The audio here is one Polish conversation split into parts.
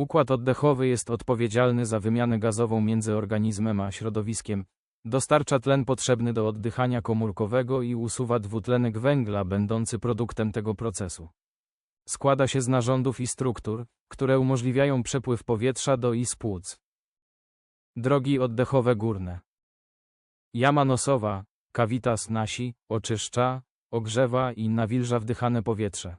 Układ oddechowy jest odpowiedzialny za wymianę gazową między organizmem a środowiskiem, dostarcza tlen potrzebny do oddychania komórkowego i usuwa dwutlenek węgla będący produktem tego procesu. Składa się z narządów i struktur, które umożliwiają przepływ powietrza do i z płuc. Drogi oddechowe górne. Jama nosowa, cavitas nasi, oczyszcza, ogrzewa i nawilża wdychane powietrze.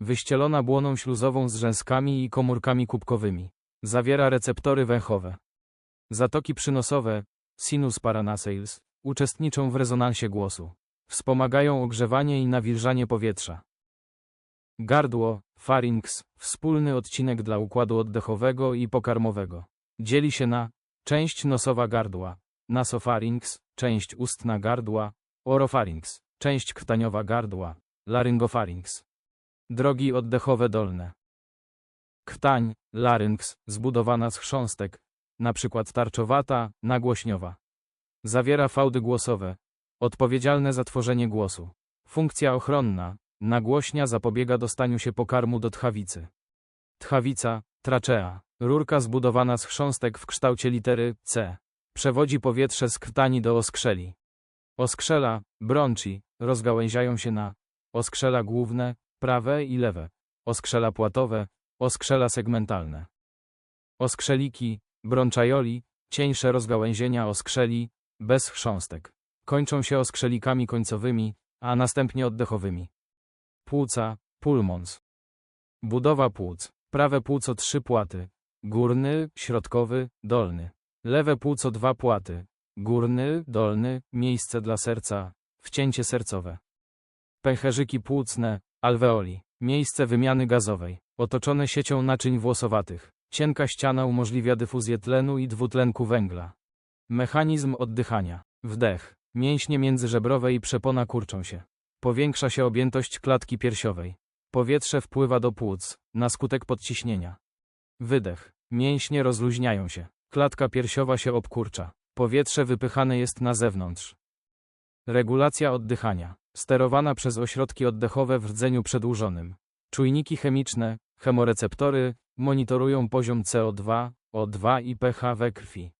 Wyścielona błoną śluzową z rzęskami i komórkami kubkowymi. Zawiera receptory węchowe. Zatoki przynosowe, sinus paranasales, uczestniczą w rezonansie głosu. Wspomagają ogrzewanie i nawilżanie powietrza. Gardło, pharynx, wspólny odcinek dla układu oddechowego i pokarmowego. Dzieli się na część nosowa gardła, nasopharynx, część ustna gardła, oropharynx, część krtaniowa gardła, laryngopharynx. Drogi oddechowe dolne. Krtań, larynx, zbudowana z chrząstek, przykład tarczowata, nagłośniowa. Zawiera fałdy głosowe, odpowiedzialne za tworzenie głosu. Funkcja ochronna, nagłośnia zapobiega dostaniu się pokarmu do tchawicy. Tchawica, trachea, rurka zbudowana z chrząstek w kształcie litery C. Przewodzi powietrze z krtani do oskrzeli. Oskrzela, bronchi, rozgałęziają się na oskrzela główne, prawe i lewe, oskrzela płatowe, oskrzela segmentalne. Oskrzeliki, bronchaioli, cieńsze rozgałęzienia oskrzeli, bez chrząstek. Kończą się oskrzelikami końcowymi, a następnie oddechowymi. Płuca, pulmons. Budowa płuc. Prawe płuco trzy płaty. Górny, środkowy, dolny. Lewe płuco dwa płaty. Górny, dolny, miejsce dla serca, wcięcie sercowe. Pęcherzyki płucne, alveoli. Miejsce wymiany gazowej. Otoczone siecią naczyń włosowatych. Cienka ściana umożliwia dyfuzję tlenu i dwutlenku węgla. Mechanizm oddychania. Wdech. Mięśnie międzyżebrowe i przepona kurczą się. Powiększa się objętość klatki piersiowej. Powietrze wpływa do płuc, na skutek podciśnienia. Wydech. Mięśnie rozluźniają się. Klatka piersiowa się obkurcza. Powietrze wypychane jest na zewnątrz. Regulacja oddychania. Sterowana przez ośrodki oddechowe w rdzeniu przedłużonym. Czujniki chemiczne, chemoreceptory, monitorują poziom CO2, O2 i pH we krwi.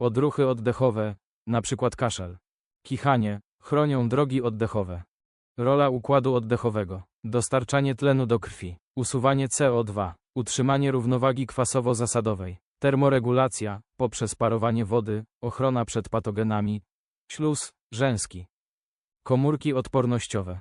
Odruchy oddechowe, np. kaszel. Kichanie, chronią drogi oddechowe. Rola układu oddechowego. Dostarczanie tlenu do krwi. Usuwanie CO2. Utrzymanie równowagi kwasowo-zasadowej. Termoregulacja, poprzez parowanie wody, ochrona przed patogenami. Śluz, rzęski. Komórki odpornościowe.